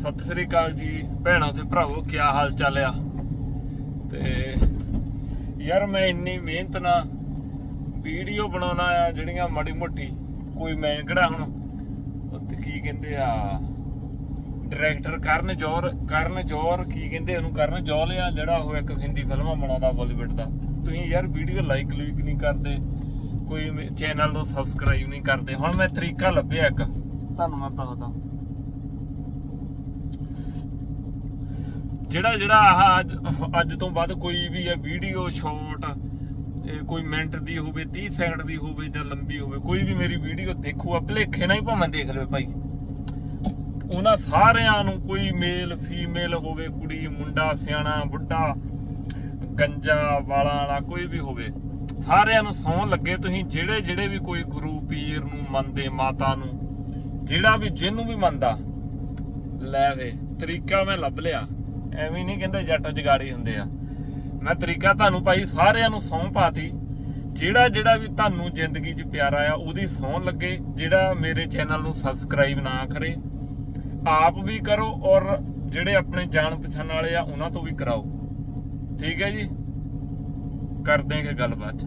ਸਤਿ ਸ੍ਰੀ ਅਕਾਲ ਜੀ, ਭੈਣਾਂ ਤੇ ਭਰਾਵੋ ਕੀ ਹਾਲ ਚਾਲ ਆ? ਤੇ ਯਾਰ ਮੈਂ ਇੰਨੀ ਮਿਹਨਤ ਨਾਲ ਵੀਡੀਓ ਬਣਾਉਣਾ ਆ, ਜਿਹੜੀਆਂ ਮਾੜੀ ਮੋਟੀ ਕੋਈ ਮੈਂ ਕਿਹੜਾ ਹੁਣ ਉਹ ਕੀ ਕਹਿੰਦੇ ਆ ਡਾਇਰੈਕਟਰ ਕਰਨ ਜੋਰ ਕਰਨ ਜੋਰ ਕੀ ਕਹਿੰਦੇ ਉਹਨੂੰ, ਕਰਨ ਜੋਲ ਆ, ਜਿਹੜਾ ਉਹ ਇੱਕ ਹਿੰਦੀ ਫਿਲਮਾਂ ਬਣਾਉਂਦਾ ਬਾਲੀਵੁੱਡ ਦਾ। ਤੁਸੀਂ ਯਾਰ ਵੀਡੀਓ ਲਾਈਕ ਲੂਕ ਨਹੀਂ ਕਰਦੇ, ਕੋਈ ਚੈਨਲ ਨੂੰ ਸਬਸਕ੍ਰਾਈਬ ਨਹੀਂ ਕਰਦੇ। ਹੁਣ ਮੈਂ ਤਰੀਕਾ ਲੱਭਿਆ ਇੱਕ। ਤੁਹਾਨੂੰ ਮੈਂ ਦੱਸਦਾ ਜਿਹੜਾ ਜਿਹੜਾ ਆਹ ਅੱਜ ਅੱਜ ਤੋਂ ਬਾਅਦ ਕੋਈ ਵੀ ਹੈ ਵੀਡੀਓ ਸ਼ਾਰਟ ਕੋਈ ਮਿੰਟ ਦੀ ਹੋਵੇ 30 ਸੈਕਿੰਡ ਦੀ ਹੋਵੇ ਜਾਂ ਲੰਬੀ ਹੋਵੇ, ਕੋਈ ਵੀ ਮੇਰੀ ਵੀਡੀਓ ਦੇਖੂਗਾ ਭਲੇਖੇ ਨਾਲ ਹੀ ਭਾਵੇਂ ਦੇਖ ਲਵੇ ਭਾਈ। ਉਹਨਾਂ ਸਾਰਿਆਂ ਨੂੰ ਕੋਈ ਮੇਲ ਫੀਮੇਲ ਹੋਵੇ, ਕੁੜੀ, ਮੁੰਡਾ, ਸਿਆਣਾ, ਬੁੱਢਾ, ਗੰਜਾ, ਵਾਲਾ ਵਾਲਾ, ਕੋਈ ਵੀ ਹੋਵੇ, ਸਾਰਿਆਂ ਨੂੰ ਸੌਂ ਲੱਗੇ ਤੁਸੀਂ, ਜਿਹੜੇ ਜਿਹੜੇ ਵੀ ਕੋਈ ਗੁਰੂ, ਪੀਰ ਨੂੰ ਮੰਨਦੇ, ਮਾਤਾ ਨੂੰ, ਜਿਹੜਾ ਵੀ ਜਿਹਨੂੰ ਵੀ ਮੰਨਦਾ, ਲੈ ਵੇ, ਤਰੀਕਾ ਮੈਂ ਲੱਭ ਲਿਆ। ਐਵੇਂ ਨਹੀਂ ਕਹਿੰਦੇ ਜੱਟ ਜਗਾੜੀ ਹੁੰਦੇ ਆ। ਮੈਂ ਤਰੀਕਾ ਤੁਹਾਨੂੰ ਭਾਈ ਸਾਰਿਆਂ ਨੂੰ ਸੌਂ ਪਾਤੀ। ਜਿਹੜਾ ਜਿਹੜਾ ਵੀ ਤੁਹਾਨੂੰ ਜ਼ਿੰਦਗੀ 'ਚ ਪਿਆਰਾ ਆ, ਉਹਦੀ ਸੌਂ ਲੱਗੇ। ਜਿਹੜਾ ਮੇਰੇ ਚੈਨਲ ਨੂੰ ਸਬਸਕ੍ਰਾਈਬ ਨਾ ਕਰੇ, ਆਪ ਵੀ ਕਰੋ ਔਰ ਜਿਹੜੇ ਆਪਣੇ ਜਾਣ ਪਛਾਣ ਵਾਲੇ ਆ, ਉਹਨਾਂ ਤੋਂ ਵੀ ਕਰਾਓ। ਠੀਕ ਹੈ ਜੀ? ਕਰਦੇ ਹਾਂ ਗੱਲਬਾਤ।